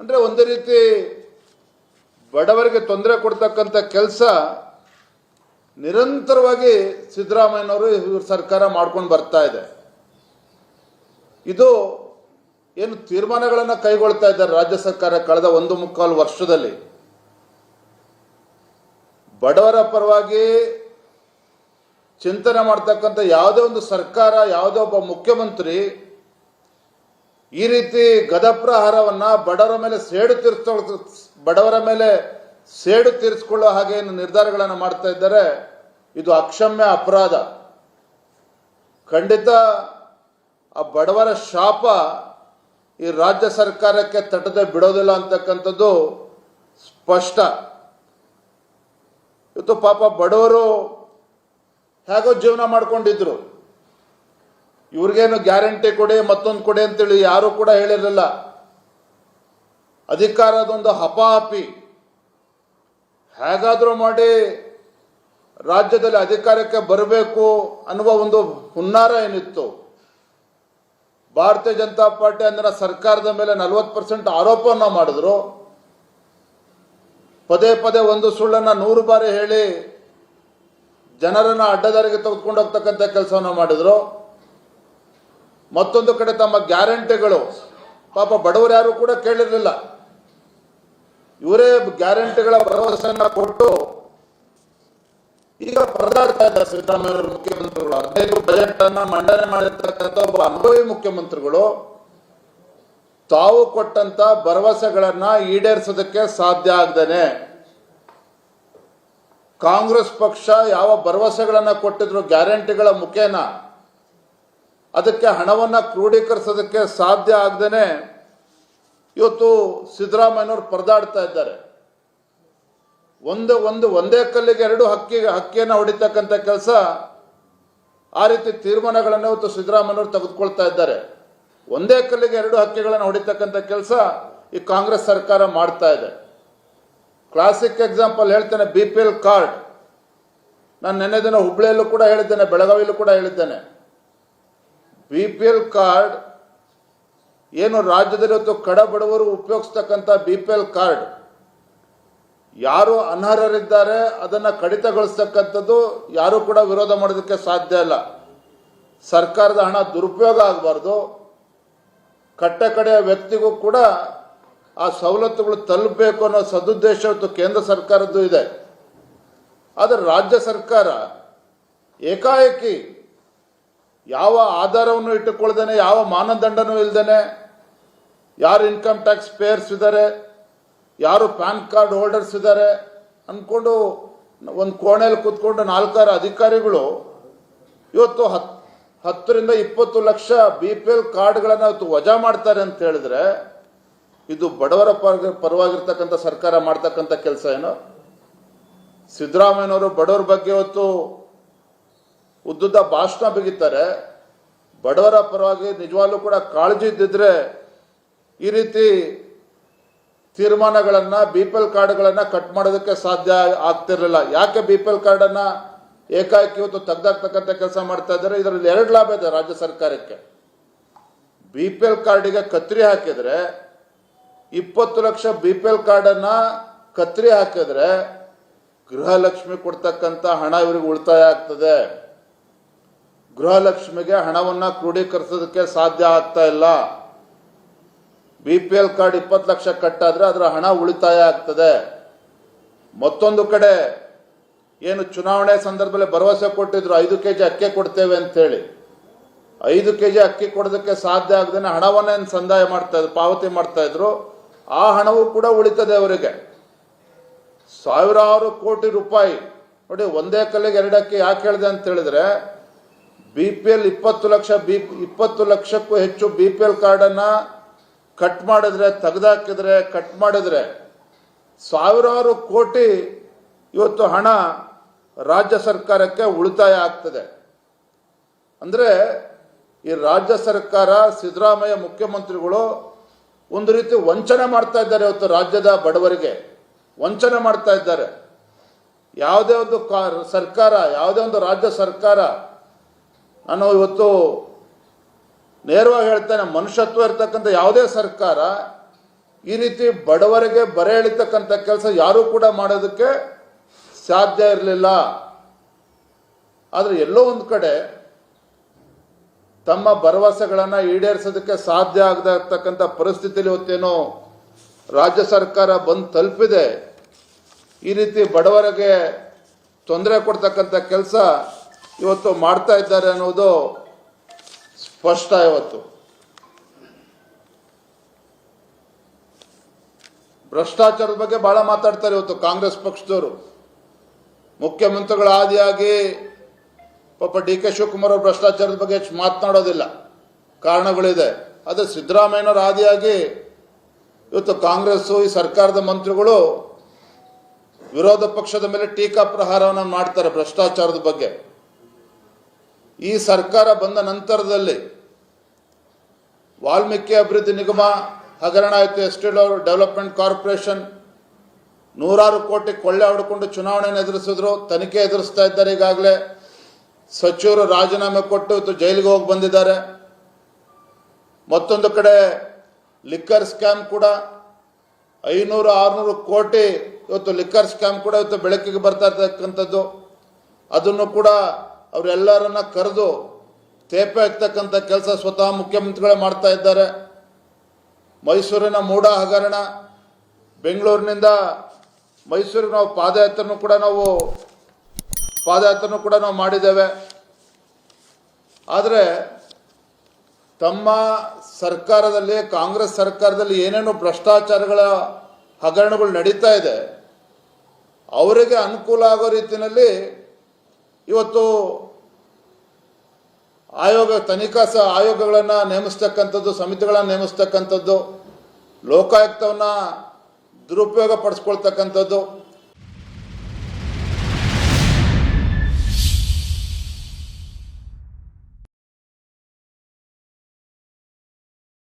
ಅಂದರೆ ಒಂದು ರೀತಿ ಬಡವರಿಗೆ ತೊಂದರೆ ಕೊಡ್ತಕ್ಕಂಥ ಕೆಲಸ ನಿರಂತರವಾಗಿ ಸಿದ್ದರಾಮಯ್ಯನವರು ಇವ್ರ ಸರ್ಕಾರ ಮಾಡ್ಕೊಂಡು ಬರ್ತಾ ಇದೆ. ಇದು ಏನು ತೀರ್ಮಾನಗಳನ್ನು ಕೈಗೊಳ್ತಾ ಇದ್ದಾರೆ ರಾಜ್ಯ ಸರ್ಕಾರ ಕಳೆದ ಒಂದು ಮುಕ್ಕಾಲು ವರ್ಷದಲ್ಲಿ. ಬಡವರ ಪರವಾಗಿ ಚಿಂತನೆ ಮಾಡ್ತಕ್ಕಂಥ ಯಾವುದೇ ಒಂದು ಸರ್ಕಾರ, ಯಾವುದೇ ಒಬ್ಬ ಮುಖ್ಯಮಂತ್ರಿ ಈ ರೀತಿ ಗದಪ್ರಹಾರವನ್ನ ಬಡವರ ಮೇಲೆ ಸೇಡು ತೀರ್ಸ್ಕೊ ಬಡವರ ಮೇಲೆ ಸೇಡು ತೀರಿಸ್ಕೊಳ್ಳೋ ಹಾಗೆ ಏನು ನಿರ್ಧಾರಗಳನ್ನು ಮಾಡ್ತಾ ಇದ್ದಾರೆ, ಇದು ಅಕ್ಷಮ್ಯ ಅಪರಾಧ. ಖಂಡಿತ ಆ ಬಡವರ ಶಾಪ ಈ ರಾಜ್ಯ ಸರ್ಕಾರಕ್ಕೆ ತಟ್ಟದೆ ಬಿಡೋದಿಲ್ಲ ಅಂತಕ್ಕಂಥದ್ದು ಸ್ಪಷ್ಟ. ಇವತ್ತು ಪಾಪ ಬಡವರು ಹೇಗೋ ಜೀವನ ಮಾಡ್ಕೊಂಡಿದ್ರು. ಇವ್ರಿಗೇನು ಗ್ಯಾರಂಟಿ ಕೊಡಿ, ಮತ್ತೊಂದು ಕೊಡಿ ಅಂತೇಳಿ ಯಾರು ಕೂಡ ಹೇಳಿರಲಿಲ್ಲ. ಅಧಿಕಾರದೊಂದು ಹಪಾಹಪಿ ಹೇಗಾದರೂ ಮಾಡಿ ರಾಜ್ಯದಲ್ಲಿ ಅಧಿಕಾರಕ್ಕೆ ಬರಬೇಕು ಅನ್ನುವ ಒಂದು ಹುನ್ನಾರ ಏನಿತ್ತು. ಭಾರತೀಯ ಜನತಾ ಪಾರ್ಟಿ ಅಂದ್ರೆ ಸರ್ಕಾರದ ಮೇಲೆ ನಲವತ್ತು ಪರ್ಸೆಂಟ್ ಆರೋಪವನ್ನು ಮಾಡಿದ್ರು. ಪದೇ ಪದೇ ಒಂದು ಸುಳ್ಳನ್ನು ನೂರು ಬಾರಿ ಹೇಳಿ ಜನರನ್ನು ಅಡ್ಡದಾರಿಗೆ ತೆಗೆದುಕೊಂಡು ಹೋಗ್ತಕ್ಕಂಥ ಕೆಲಸವನ್ನು ಮಾಡಿದ್ರು. ಮತ್ತೊಂದು ಕಡೆ ತಮ್ಮ ಗ್ಯಾರಂಟಿಗಳು. ಪಾಪ ಬಡವರು ಯಾರು ಕೂಡ ಕೇಳಿರಲಿಲ್ಲ. ಇವರೇ ಗ್ಯಾರಂಟಿಗಳ ಭರವಸೆಯನ್ನ ಕೊಟ್ಟು ಈಗ ಪರದಾಡ್ತಾ ಇದ್ದಾರೆ ಸಿದ್ದರಾಮಯ್ಯ ಮುಖ್ಯಮಂತ್ರಿಗಳು. ಹದಿನೈದು ಬಜೆಟ್ ಅನ್ನ ಮಂಡನೆ ಮಾಡಿರ್ತಕ್ಕಂಥ ಒಬ್ಬ ಅನುಭವಿ ಮುಖ್ಯಮಂತ್ರಿಗಳು ತಾವು ಕೊಟ್ಟಂತ ಭರವಸೆಗಳನ್ನ ಈಡೇರಿಸೋದಕ್ಕೆ ಸಾಧ್ಯ ಆಗ್ದೇನೆ. ಕಾಂಗ್ರೆಸ್ ಪಕ್ಷ ಯಾವ ಭರವಸೆಗಳನ್ನ ಕೊಟ್ಟಿದ್ರು ಗ್ಯಾರಂಟಿಗಳ ಮುಖೇನ ಅದಕ್ಕೆ ಹಣವನ್ನು ಕ್ರೋಢೀಕರಿಸೋದಕ್ಕೆ ಸಾಧ್ಯ ಆಗದೇನೆ ಇವತ್ತು ಸಿದ್ದರಾಮಯ್ಯನವರು ಪರದಾಡ್ತಾ ಇದ್ದಾರೆ. ಒಂದು ಒಂದು, ಒಂದೇ ಕಲ್ಲಿಗೆ ಎರಡು ಹಕ್ಕಿ, ಹಕ್ಕಿಯನ್ನು ಹೊಡಿತಕ್ಕಂಥ ಕೆಲಸ ಆ ರೀತಿ ತೀರ್ಮಾನಗಳನ್ನು ಇವತ್ತು ಸಿದ್ದರಾಮಯ್ಯನವರು ತೆಗೆದುಕೊಳ್ತಾ ಇದ್ದಾರೆ. ಒಂದೇ ಕಲ್ಲಿಗೆ ಎರಡು ಹಕ್ಕಿಗಳನ್ನು ಹೊಡಿತಕ್ಕಂಥ ಕೆಲಸ ಈ ಕಾಂಗ್ರೆಸ್ ಸರ್ಕಾರ ಮಾಡ್ತಾ ಇದೆ. ಕ್ಲಾಸಿಕ್ ಎಕ್ಸಾಂಪಲ್ ಹೇಳ್ತೇನೆ, ಬಿ ಪಿ ಎಲ್ ಕಾರ್ಡ್. ನಾನು ನೆನ್ನೆ ದಿನ ಹುಬ್ಳಿಯಲ್ಲೂ ಕೂಡ ಹೇಳಿದ್ದೇನೆ, ಬೆಳಗಾವಿಯಲ್ಲೂ ಕೂಡ ಹೇಳಿದ್ದೇನೆ. ಬಿ ಪಿ ಎಲ್ ಕಾರ್ಡ್ ಏನು ರಾಜ್ಯದಲ್ಲಿ ಇವತ್ತು ಕಡ ಬಡವರು ಉಪಯೋಗಿಸ್ತಕ್ಕಂಥ ಬಿ ಪಿ ಎಲ್ ಕಾರ್ಡ್. ಯಾರು ಅನರ್ಹರಿದ್ದಾರೆ, ಅದನ್ನು ಕಡಿತಗೊಳಿಸ್ತಕ್ಕಂಥದ್ದು ಯಾರು ಕೂಡ ವಿರೋಧ ಮಾಡೋದಕ್ಕೆ ಸಾಧ್ಯ ಇಲ್ಲ. ಸರ್ಕಾರದ ಹಣ ದುರುಪಯೋಗ ಆಗಬಾರ್ದು. ಕಟ್ಟ ಕಡೆಯ ವ್ಯಕ್ತಿಗೂ ಕೂಡ ಆ ಸವಲತ್ತುಗಳು ತಲುಪಬೇಕು ಅನ್ನೋ ಸದುದ್ದೇಶ ಇವತ್ತು ಕೇಂದ್ರ ಸರ್ಕಾರದ್ದು ಇದೆ. ಆದರೆ ರಾಜ್ಯ ಸರ್ಕಾರ ಏಕಾಏಕಿ ಯಾವ ಆಧಾರವನ್ನು ಇಟ್ಟುಕೊಳ್ದೇನೆ ಯಾವ ಮಾನದಂಡನೂ ಇಲ್ದೇನೆ, ಯಾರು ಇನ್ಕಮ್ ಟ್ಯಾಕ್ಸ್ ಪೇಯರ್ಸ್ ಇದ್ದಾರೆ ಯಾರು ಪ್ಯಾನ್ ಕಾರ್ಡ್ ಹೋಲ್ಡರ್ಸ್ ಇದ್ದಾರೆ ಅಂದ್ಕೊಂಡು ಒಂದು ಕೋಣೆಯಲ್ಲಿ ಕೂತ್ಕೊಂಡು ನಾಲ್ಕಾರು ಅಧಿಕಾರಿಗಳು ಇವತ್ತು ಹತ್, ಹತ್ತರಿಂದ ಇಪ್ಪತ್ತು ಲಕ್ಷ ಬಿ ಪಿ ಎಲ್ ಕಾರ್ಡ್ಗಳನ್ನು ಇವತ್ತು ವಜಾ ಮಾಡ್ತಾರೆ ಅಂತ ಹೇಳಿದ್ರೆ, ಇದು ಬಡವರ ಪರ, ಪರವಾಗಿರ್ತಕ್ಕಂಥ ಸರ್ಕಾರ ಮಾಡ್ತಕ್ಕಂಥ ಕೆಲಸ ಏನು? ಸಿದ್ದರಾಮಯ್ಯನವರು ಬಡವರ ಬಗ್ಗೆ ಇವತ್ತು ಉದ್ದುದ್ದ ಭಾಷಣ ಬಿಗಿತಾರೆ. ಬಡವರ ಪರವಾಗಿ ನಿಜವಾಗ್ಲೂ ಕೂಡ ಕಾಳಜಿ ಇದ್ದಿದ್ರೆ ಈ ರೀತಿ ತೀರ್ಮಾನಗಳನ್ನ ಬಿ ಪಿ ಎಲ್ ಕಾರ್ಡ್ಗಳನ್ನ ಕಟ್ ಮಾಡೋದಕ್ಕೆ ಸಾಧ್ಯ ಆಗ್ತಿರಲಿಲ್ಲ. ಯಾಕೆ ಬಿ ಪಿ ಎಲ್ ಕಾರ್ಡನ್ನ ಏಕಾಏಕಿ ಇವತ್ತು ತೆಗ್ದಾಕ್ತಕ್ಕಂಥ ಕೆಲಸ ಮಾಡ್ತಾ ಇದ್ದಾರೆ? ಇದರಲ್ಲಿ ಎರಡು ಲಾಭ ಇದೆ ರಾಜ್ಯ ಸರ್ಕಾರಕ್ಕೆ. ಬಿ ಪಿ ಎಲ್ ಕಾರ್ಡಿಗೆ ಕತ್ರಿ ಹಾಕಿದ್ರೆ, ಇಪ್ಪತ್ತು ಲಕ್ಷ ಬಿ ಪಿ ಎಲ್ ಕಾರ್ಡನ್ನ ಕತ್ರಿ ಹಾಕಿದ್ರೆ ಗೃಹಲಕ್ಷ್ಮಿ ಕೊಡ್ತಕ್ಕಂಥ ಹಣ ಇವರಿಗೆ ಉಳಿತಾಯ ಆಗ್ತದೆ. ಗೃಹಲಕ್ಷ್ಮಿಗೆ ಹಣವನ್ನ ಕ್ರೋಢೀಕರಿಸೋದಕ್ಕೆ ಸಾಧ್ಯ ಆಗ್ತಾ ಇಲ್ಲ. ಬಿ ಪಿ ಎಲ್ ಕಾರ್ಡ್ ಇಪ್ಪತ್ತು ಲಕ್ಷ ಕಟ್ಟಾದ್ರೆ ಅದರ ಹಣ ಉಳಿತಾಯ ಆಗ್ತದೆ. ಮತ್ತೊಂದು ಕಡೆ ಏನು ಚುನಾವಣೆ ಸಂದರ್ಭದಲ್ಲಿ ಭರವಸೆ ಕೊಟ್ಟಿದ್ರು, ಐದು ಕೆ ಜಿ ಅಕ್ಕಿ ಕೊಡ್ತೇವೆ ಅಂತೇಳಿ ಐದು ಕೆ ಜಿ ಅಕ್ಕಿ ಕೊಡೋದಕ್ಕೆ ಸಾಧ್ಯ ಆಗದೇನೆ ಹಣವನ್ನೇ ಸಂದಾಯ ಮಾಡ್ತಾ ಇದ್ರು, ಪಾವತಿ ಮಾಡ್ತಾ ಇದ್ರು, ಆ ಹಣವೂ ಕೂಡ ಉಳಿತದೆ ಅವರಿಗೆ. ಸಾವಿರಾರು ಕೋಟಿ ರೂಪಾಯಿ. ನೋಡಿ, ಒಂದೇ ಕಲ್ಲಿಗೆ ಎರಡಕ್ಕೆ ಯಾಕೆ ಹೇಳಿದೆ ಅಂತ ಹೇಳಿದ್ರೆ ಬಿ ಪಿ ಎಲ್ ಇಪ್ಪತ್ತು ಲಕ್ಷ ಬಿ ಇಪ್ಪತ್ತು ಲಕ್ಷಕ್ಕೂ ಹೆಚ್ಚು ಬಿ ಪಿ ಎಲ್ ಕಾರ್ಡನ್ನು ಕಟ್ ಮಾಡಿದ್ರೆ, ತೆಗೆದಾಕಿದ್ರೆ, ಕಟ್ ಮಾಡಿದ್ರೆ ಸಾವಿರಾರು ಕೋಟಿ ಇವತ್ತು ಹಣ ರಾಜ್ಯ ಸರ್ಕಾರಕ್ಕೆ ಉಳಿತಾಯ ಆಗ್ತದೆ. ಅಂದರೆ ಈ ರಾಜ್ಯ ಸರ್ಕಾರ, ಸಿದ್ದರಾಮಯ್ಯ ಮುಖ್ಯಮಂತ್ರಿಗಳು ಒಂದು ರೀತಿ ವಂಚನೆ ಮಾಡ್ತಾ ಇದ್ದಾರೆ ಇವತ್ತು ರಾಜ್ಯದ ಬಡವರಿಗೆ. ವಂಚನೆ ಮಾಡ್ತಾ ಇದ್ದಾರೆ. ಯಾವುದೇ ಒಂದು ಸರ್ಕಾರ, ಯಾವುದೇ ಒಂದು ರಾಜ್ಯ ಸರ್ಕಾರ ನಾನು ಇವತ್ತು ನೇರವಾಗಿ ಹೇಳ್ತೇನೆ, ಮನುಷ್ಯತ್ವ ಇರ್ತಕ್ಕಂಥ ಯಾವುದೇ ಸರ್ಕಾರ ಈ ರೀತಿ ಬಡವರಿಗೆ ಬರೆ ಎಳಿತಕ್ಕಂಥ ಕೆಲಸ ಯಾರೂ ಕೂಡ ಮಾಡೋದಕ್ಕೆ ಸಾಧ್ಯ ಇರಲಿಲ್ಲ. ಆದರೆ ಎಲ್ಲೋ ಒಂದು ಕಡೆ ತಮ್ಮ ಭರವಸೆಗಳನ್ನು ಈಡೇರಿಸೋದಕ್ಕೆ ಸಾಧ್ಯ ಆಗದ ಇರ್ತಕ್ಕಂಥ ಪರಿಸ್ಥಿತಿಯಲ್ಲಿ ಇವತ್ತೇನೋ ರಾಜ್ಯ ಸರ್ಕಾರ ಬಂದು ತಲುಪಿದೆ. ಈ ರೀತಿ ಬಡವರಿಗೆ ತೊಂದರೆ ಕೊಡ್ತಕ್ಕಂಥ ಕೆಲಸ ಇವತ್ತು ಮಾಡ್ತಾ ಇದ್ದಾರೆ ಅನ್ನೋದು ಸ್ಪಷ್ಟ ಇವತ್ತು. ಭ್ರಷ್ಟಾಚಾರದ ಬಗ್ಗೆ ಬಹಳ ಮಾತಾಡ್ತಾರೆ ಇವತ್ತು ಕಾಂಗ್ರೆಸ್ ಪಕ್ಷದವರು. ಮುಖ್ಯಮಂತ್ರಿಗಳ ಆದಿಯಾಗಿ ಪಾಪ ಡಿ ಕೆ ಶಿವಕುಮಾರ್ ಅವರು ಭ್ರಷ್ಟಾಚಾರದ ಬಗ್ಗೆ ಹೆಚ್ಚು ಮಾತನಾಡೋದಿಲ್ಲ. ಕಾರಣಗಳಿದೆ. ಆದರೆ ಸಿದ್ದರಾಮಯ್ಯನವರ ಆದಿಯಾಗಿ ಇವತ್ತು ಕಾಂಗ್ರೆಸ್ಸು, ಈ ಸರ್ಕಾರದ ಮಂತ್ರಿಗಳು ವಿರೋಧ ಪಕ್ಷದ ಮೇಲೆ ಟೀಕಾ ಪ್ರಹಾರವನ್ನು ಮಾಡ್ತಾರೆ ಭ್ರಷ್ಟಾಚಾರದ ಬಗ್ಗೆ. ಈ ಸರ್ಕಾರ ಬಂದ ನಂತರದಲ್ಲಿ ವಾಲ್ಮೀಕಿ ಅಭಿವೃದ್ಧಿ ನಿಗಮ ಹಗರಣ ಆಯಿತು ಎಸ್ಟೇಟ್ ಡೆವಲಪ್ಮೆಂಟ್ ಕಾರ್ಪೊರೇಷನ್ ನೂರಾರು ಕೋಟಿ ಕೊಳ್ಳೆ ಹೊಡ್ಕೊಂಡು ಚುನಾವಣೆಯನ್ನು ಎದುರಿಸಿದ್ರು, ತನಿಖೆ ಎದುರಿಸ್ತಾ ಇದ್ದಾರೆ ಈಗಾಗಲೇ. ಸಚಿವರು ರಾಜೀನಾಮೆ ಕೊಟ್ಟು ಇವತ್ತು ಜೈಲಿಗೆ ಹೋಗಿ ಬಂದಿದ್ದಾರೆ. ಮತ್ತೊಂದು ಕಡೆ ಲಿಕ್ಕರ್ ಸ್ಕ್ಯಾಮ್ ಕೂಡ ಐನೂರು ಆರುನೂರು ಕೋಟಿ ಇವತ್ತು ಲಿಕ್ಕರ್ ಸ್ಕ್ಯಾಮ್ ಕೂಡ ಇವತ್ತು ಬೆಳಕಿಗೆ ಬರ್ತಾ ಇರ್ತಕ್ಕಂಥದ್ದು. ಅದನ್ನು ಕೂಡ ಅವರೆಲ್ಲರನ್ನ ಕರೆದು ತೇಪೆ ಹಾಕ್ತಕ್ಕಂಥ ಕೆಲಸ ಸ್ವತಃ ಮುಖ್ಯಮಂತ್ರಿಗಳೇ ಮಾಡ್ತಾ ಇದ್ದಾರೆ. ಮೈಸೂರಿನ ಮೂಡ ಹಗರಣ, ಬೆಂಗಳೂರಿನಿಂದ ಮೈಸೂರಿಗೆ ನಾವು ಪಾದಯಾತ್ರೆನೂ ಕೂಡ ನಾವು, ಪಾದಯಾತ್ರೆನೂ ಕೂಡ ನಾವು ಮಾಡಿದ್ದೇವೆ. ಆದರೆ ತಮ್ಮ ಸರ್ಕಾರದಲ್ಲಿ, ಕಾಂಗ್ರೆಸ್ ಸರ್ಕಾರದಲ್ಲಿ ಏನೇನು ಭ್ರಷ್ಟಾಚಾರಗಳ ಹಗರಣಗಳು ನಡೀತಾ ಇದೆ, ಅವರಿಗೆ ಅನುಕೂಲ ಆಗೋ ರೀತಿಯಲ್ಲಿ ಇವತ್ತು ಆಯೋಗ ತನಿಖಾ ಸ ಆಯೋಗಗಳನ್ನು ನೇಮಿಸ್ತಕ್ಕಂಥದ್ದು ಸಮಿತಿಗಳನ್ನು ನೇಮಿಸ್ತಕ್ಕಂಥದ್ದು ಲೋಕಾಯುಕ್ತವನ್ನು ದುರುಪಯೋಗ ಪಡಿಸ್ಕೊಳ್ತಕ್ಕಂಥದ್ದು